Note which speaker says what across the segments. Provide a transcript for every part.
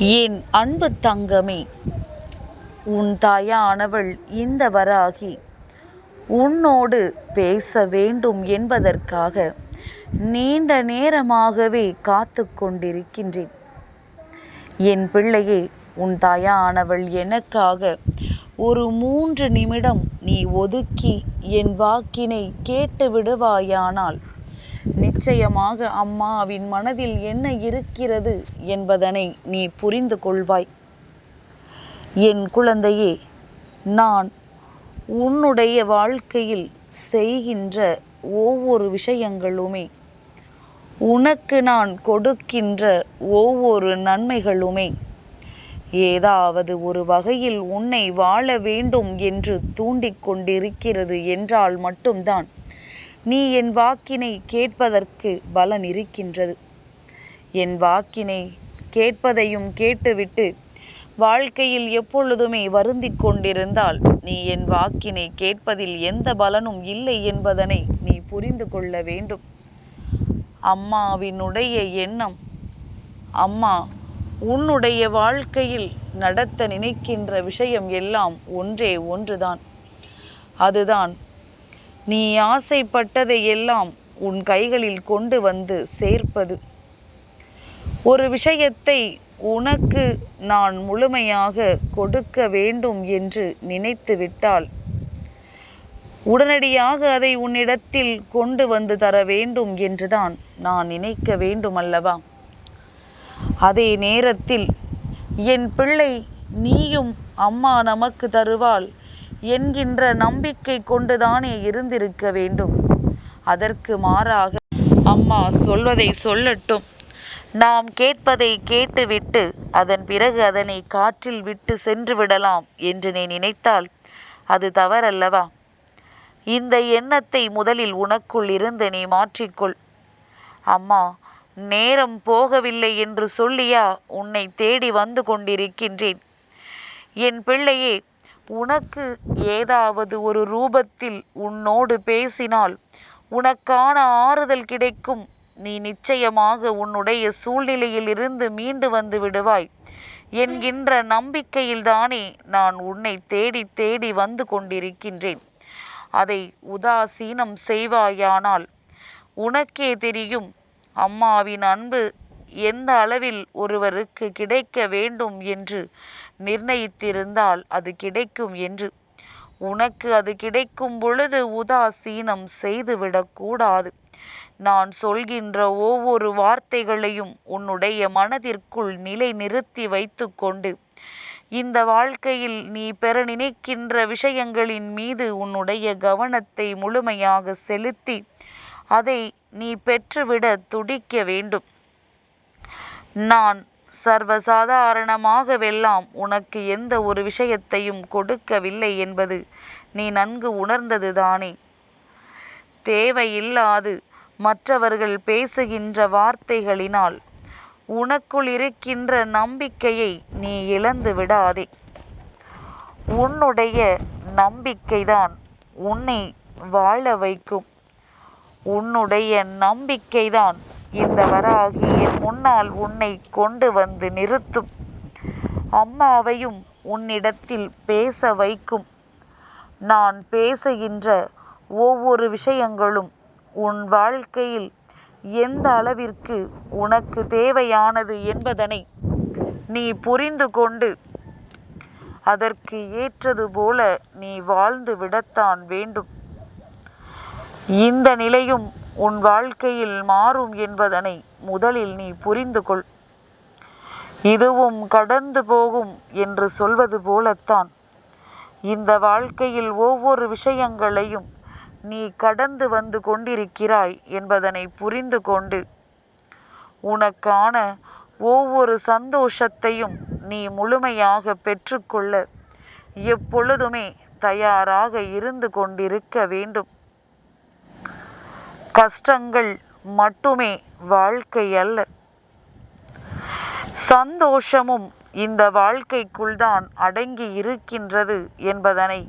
Speaker 1: என் அன்பு தங்கமே? உன் தாயானவள் இந்த வராகி உன்னோடு பேச வேண்டும் என்பதற்காக நீண்ட நேரமாகவே காத்து கொண்டிருக்கின்றேன். என் பிள்ளையே உன் தாயானவள் எனக்காக ஒரு மூன்று நிமிடம் நீ ஒதுக்கி என் வாக்கினை கேட்டு விடுவாயானால் நிச்சயமாக அம்மாவின் மனதில் என்ன இருக்கிறது என்பதனை நீ புரிந்து கொள்வாய். என் குழந்தையே நான் உன்னுடைய வாழ்க்கையில் செய்கின்ற ஒவ்வொரு விஷயங்களுமே உனக்கு நான் கொடுக்கின்ற ஒவ்வொரு நன்மைகளுமே ஏதாவது ஒரு வகையில் உன்னை வாழ வேண்டும் என்று தூண்டிக் கொண்டிருக்கிறது என்றால் மட்டும்தான் நீ என் வாக்கினை கேட்பதற்கு பலன் இருக்கின்றது. என் வாக்கினை கேட்பதையும் கேட்டுவிட்டு வாழ்க்கையில் எப்பொழுதுமே வருந்திக் கொண்டிருந்தால் நீ என் வாக்கினை கேட்பதில் எந்த பலனும் இல்லை என்பதனை நீ புரிந்து கொள்ள வேண்டும். அம்மாவினுடைய எண்ணம் அம்மா உன்னுடைய வாழ்க்கையில் நடத்த நினைக்கின்ற விஷயம் எல்லாம் ஒன்றே ஒன்றுதான். அதுதான் நீ ஆசைப்பட்டதை எல்லாம் உன் கைகளில் கொண்டு வந்து சேர்ப்பது. ஒரு விஷயத்தை உனக்கு நான் முழுமையாக கொடுக்க வேண்டும் என்று நினைத்து விட்டால் உடனடியாக அதை உன்னிடத்தில் கொண்டு வந்து தர வேண்டும் என்றுதான் நான் நினைக்க வேண்டும் அல்லவா அதே நேரத்தில் என் பிள்ளை நீயும் அம்மா நமக்கு தருவாள். என்கின்ற நம்பிக்கை கொண்டுதானே இருந்திருக்க வேண்டும். அதற்கு மாறாக அம்மா சொல்வதை சொல்லட்டும். நாம் கேட்பதை கேட்டுவிட்டு அதன் பிறகு அதனை காற்றில் விட்டு சென்று விடலாம் என்று நீ நினைத்தால் அது தவறல்லவா? இந்த எண்ணத்தை முதலில் உனக்குள் இருந்து நீ மாற்றிக்கொள். அம்மா நேரம் போகவில்லை என்று சொல்லியா உன்னை தேடி வந்து கொண்டிருக்கின்றேன். என் பிள்ளையே உனக்கு ஏதாவது ஒரு ரூபத்தில் உன்னோடு பேசினால் உனக்கான ஆறுதல் கிடைக்கும். நீ நிச்சயமாக உன்னுடைய சூழ்நிலையில் இருந்து மீண்டு வந்து விடுவாய். என்கின்ற நம்பிக்கையில்தானே நான் உன்னை தேடி தேடி வந்து கொண்டிருக்கின்றேன். அதை உதாசீனம் செய்வாயானால் உனக்கே தெரியும் அம்மாவின் அன்பு எந்த அளவில் ஒருவருக்கு கிடைக்க வேண்டும் என்று நிர்ணயித்திருந்தால் அது கிடைக்கும் என்று. உனக்கு அது கிடைக்கும் பொழுது உதாசீனம் செய்துவிடக்கூடாது நான் சொல்கின்ற ஒவ்வொரு வார்த்தைகளையும் உன்னுடைய மனதிற்குள் நிலை நிறுத்தி வைத்துக்கொண்டு இந்த வாழ்க்கையில் நீ பெற நினைக்கின்ற விஷயங்களின் மீது உன்னுடைய கவனத்தை முழுமையாக செலுத்தி அதை நீ பெற்றுவிட துடிக்க வேண்டும். நான் சர்வசாதாரணமாகவெல்லாம் உனக்கு எந்த ஒரு விஷயத்தையும் கொடுக்கவில்லை என்பது நீ நன்கு உணர்ந்தது தானே தேவையில்லாது மற்றவர்கள் பேசுகின்ற வார்த்தைகளினால் உனக்குள் இருக்கின்ற நம்பிக்கையை நீ இழந்து விடாதே. உன்னுடைய நம்பிக்கைதான் உன்னை வாழ வைக்கும். உன்னுடைய நம்பிக்கைதான் இந்த வராகி என் முன்னால் உன்னை கொண்டு வந்து நிறுத்தும். அம்மாவையும் உன்னிடத்தில் பேச வைக்கும். நான் பேசுகின்ற ஒவ்வொரு விஷயங்களும் உன் வாழ்க்கையில் எந்த அளவிற்கு உனக்கு தேவையானது என்பதனை நீ புரிந்து கொண்டு அதற்கு ஏற்றது போல நீ வாழ்ந்து விடத்தான் வேண்டும். இந்த நிலையும் உன் வாழ்க்கையில் மாறும் என்பதனை முதலில் நீ புரிந்து கொள். இதுவும் கடந்து போகும் என்று சொல்வது போலத்தான். இந்த வாழ்க்கையில் ஒவ்வொரு விஷயங்களையும் நீ கடந்து வந்து கொண்டிருக்கிறாய் என்பதனை புரிந்து கொண்டு உனக்கான ஒவ்வொரு சந்தோஷத்தையும் நீ முழுமையாக பெற்றுக்கொள்ள எப்பொழுதுமே தயாராக இருந்து கொண்டிருக்க வேண்டும். கஷ்டங்கள் மட்டுமே வாழ்க்கை அல்ல. சந்தோஷமும் இந்த வாழ்க்கைக்குள் தான் அடங்கி இருக்கின்றது என்பதனை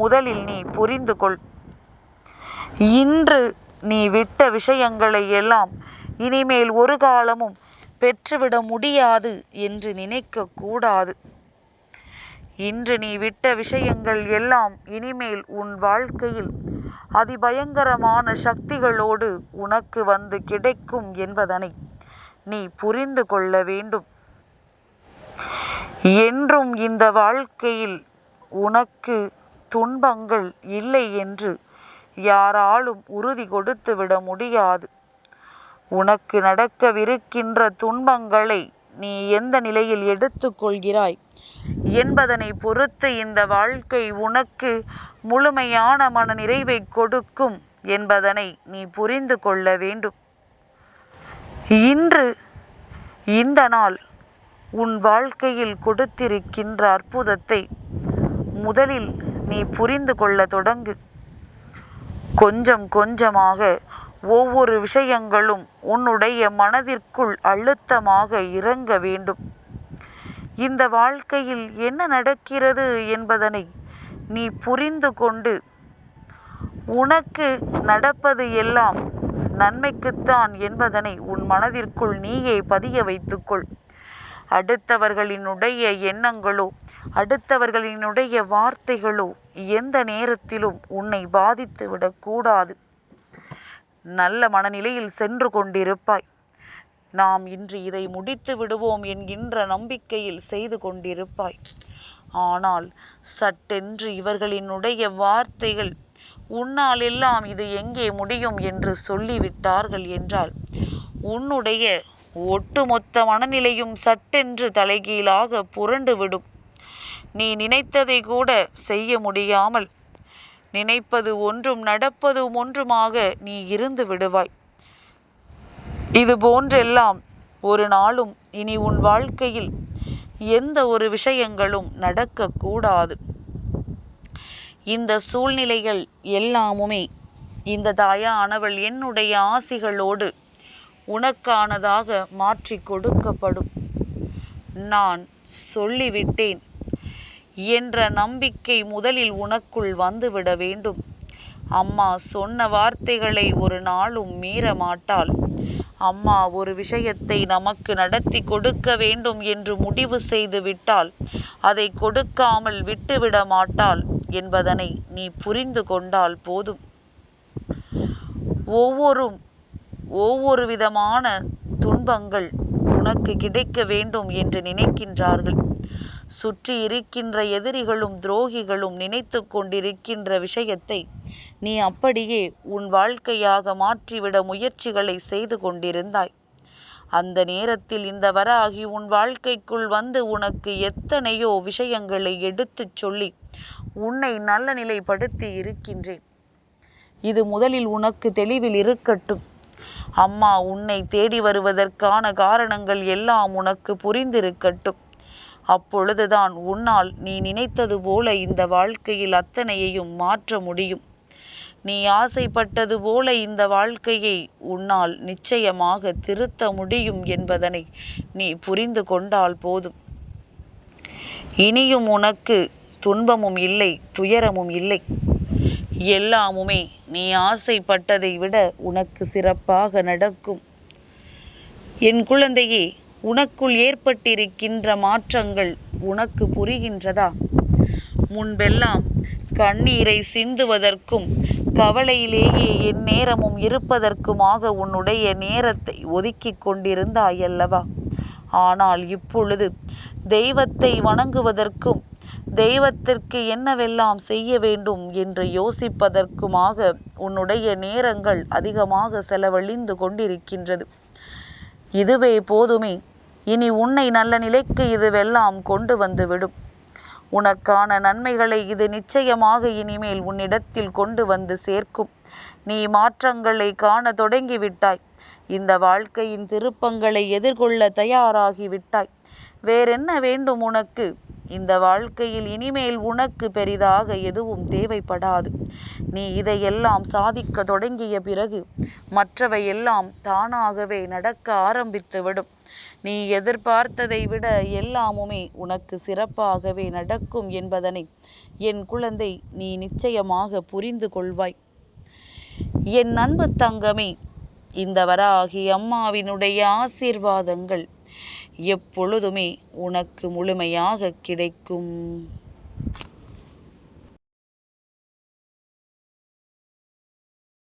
Speaker 1: முதலில் நீ புரிந்து கொள். இன்று நீ விட்ட விஷயங்களை எல்லாம் இனிமேல் ஒரு காலமும் பெற்றுவிட முடியாது என்று நினைக்க கூடாது. இன்று நீ விட்ட விஷயங்கள் எல்லாம் இனிமேல் உன் வாழ்க்கையில் அதிபயங்கரமான சக்திகளோடு உனக்கு வந்து கிடைக்கும் என்பதனை நீ புரிந்து கொள்ள வேண்டும். என்றும் இந்த வாழ்க்கையில் உனக்கு துன்பங்கள் இல்லை என்று யாராலும் உறுதி கொடுத்து விட முடியாது. உனக்கு நடக்கவிருக்கின்ற துன்பங்களை நீ எந்த நிலையில் எடுத்துக்கொள்கிறாய்? என்பதனை பொறுத்து இந்த வாழ்க்கை உனக்கு முழுமையான மன நிறைவை கொடுக்கும் என்பதனை நீ புரிந்து கொள்ள வேண்டும். இன்று இந்த நாள் உன் வாழ்க்கையில் கொடுத்திருக்கின்ற அற்புதத்தை முதலில் நீ புரிந்து கொள்ள தொடங்கு. கொஞ்சம் கொஞ்சமாக ஒவ்வொரு விஷயங்களும் உன்னுடைய மனதிற்குள் அழுத்தமாக இறங்க வேண்டும். இந்த வாழ்க்கையில் என்ன நடக்கிறது என்பதனை நீ புரிந்து கொண்டு உனக்கு நடப்பது எல்லாம் நன்மைக்குத்தான் என்பதனை உன் மனதிற்குள் நீயே பதிய வைத்துக்கொள். அடுத்தவர்களினுடைய எண்ணங்களோ அடுத்தவர்களினுடைய வார்த்தைகளோ எந்த நேரத்திலும் உன்னை பாதித்து விடக்கூடாது நல்ல மனநிலையில் சென்று கொண்டிருப்பாய். நாம் இன்று இதை முடித்து விடுவோம் என்கின்ற நம்பிக்கையில் செய்து கொண்டிருப்பாய். ஆனால் சட்டென்று இவர்களினுடைய வார்த்தைகள் உன்னால் எல்லாம் இது எங்கே முடியும்? என்று சொல்லிவிட்டார்கள் என்றால் உன்னுடைய ஒட்டுமொத்த மனநிலையும் சட்டென்று தலைகீழாக புரண்டுவிடும். நீ நினைத்ததை கூட செய்ய முடியாமல் நினைப்பது ஒன்றும் நடப்பதும் ஒன்றுமாக நீ இருந்து விடுவாய். இது போன்றெல்லாம் ஒரு நாளும் இனி உன் வாழ்க்கையில் எந்த ஒரு விஷயங்களும் நடக்கக்கூடாது. இந்த சூழ்நிலைகள் எல்லாமுமே இந்த தாயானவள் என்னுடைய ஆசிகளோடு உனக்கானதாக மாற்றி கொடுக்கப்படும். நான் சொல்லிவிட்டேன். என்ற நம்பிக்கை முதலில் உனக்குள் வந்துவிட வேண்டும். அம்மா சொன்ன வார்த்தைகளை ஒரு நாளும் மீற மாட்டாள். அம்மா ஒரு விஷயத்தை நமக்கு நடத்தி கொடுக்க வேண்டும் என்று முடிவு செய்து விட்டால் அதை கொடுக்காமல் விட்டுவிட மாட்டாள் என்பதனை நீ புரிந்து கொண்டால் போதும். ஒவ்வொரு ஒவ்வொரு விதமான துன்பங்கள் உனக்கு கிடைக்க வேண்டும் என்று நினைக்கின்றார்கள். சுற்றி இருக்கின்ற எதிரிகளும் துரோகிகளும் நினைத்து கொண்டிருக்கின்ற விஷயத்தை நீ அப்படியே உன் வாழ்க்கையாக மாற்றிவிட முயற்சிகளை செய்து கொண்டிருந்தாய். அந்த நேரத்தில் இந்த வராகி உன் வாழ்க்கைக்குள் வந்து உனக்கு எத்தனையோ விஷயங்களை எடுத்துச் சொல்லி உன்னை நல்ல நிலைப்படுத்தி இருக்கின்றேன். இது முதலில் உனக்கு தெளிவில் இருக்கட்டும். அம்மா உன்னை தேடி வருவதற்கான காரணங்கள் எல்லாம் உனக்கு புரிந்திருக்கட்டும். அப்பொழுதுதான் உன்னால் நீ நினைத்தது போல இந்த வாழ்க்கையில் அத்தனையையும் மாற்ற முடியும். நீ ஆசைப்பட்டது போல இந்த வாழ்க்கையை உன்னால் நிச்சயமாக திருத்த முடியும் என்பதனை நீ புரிந்து கொண்டால் போதும். இனியும் உனக்கு துன்பமும் இல்லை துயரமும் இல்லை. எல்லாமுமே நீ ஆசைப்பட்டதை விட உனக்கு சிறப்பாக நடக்கும். என் குழந்தையே உனக்குள் ஏற்பட்டிருக்கின்ற மாற்றங்கள் உனக்கு புரிகின்றதா? முன்பெல்லாம் கண்ணீரை சிந்துவதற்கும் கவலையிலேயே எந்நேரமும் இருப்பதற்குமாக உன்னுடைய நேரத்தை ஒதுக்கி கொண்டிருந்தாயல்லவா? ஆனால் இப்பொழுது தெய்வத்தை வணங்குவதற்கும் தெய்வத்திற்கு என்னவெல்லாம் செய்ய வேண்டும் என்று யோசிப்பதற்குமாக உன்னுடைய நேரங்கள் அதிகமாக செலவழிந்து கொண்டிருக்கின்றது. இதுவே போதுமே. இனி உன்னை நல்ல நிலைக்கு இதுவெல்லாம் கொண்டு வந்துவிடும் உனக்கான நன்மைகளை இது நிச்சயமாக இனிமேல் உன்னிடத்தில் கொண்டு வந்து சேர்க்கும். நீ மாற்றங்களை காண தொடங்கிவிட்டாய். இந்த வாழ்க்கையின் திருப்பங்களை எதிர்கொள்ள தயாராகிவிட்டாய். வேறென்ன வேண்டும் உனக்கு? இந்த வாழ்க்கையில் இனிமேல் உனக்கு பெரிதாக எதுவும் தேவைப்படாது. நீ இதையெல்லாம் சாதிக்க தொடங்கிய பிறகு மற்றவையெல்லாம் தானாகவே நடக்க ஆரம்பித்துவிடும். நீ எதிர்பார்த்ததை விட எல்லாமுமே உனக்கு சிறப்பாகவே நடக்கும் என்பதனை என் குழந்தை நீ நிச்சயமாக புரிந்து கொள்வாய். என் அன்பு தங்கமே இந்த வராகி அம்மாவினுடைய ஆசீர்வாதங்கள் எப்பொழுதுமே உனக்கு முழுமையாக கிடைக்கும்.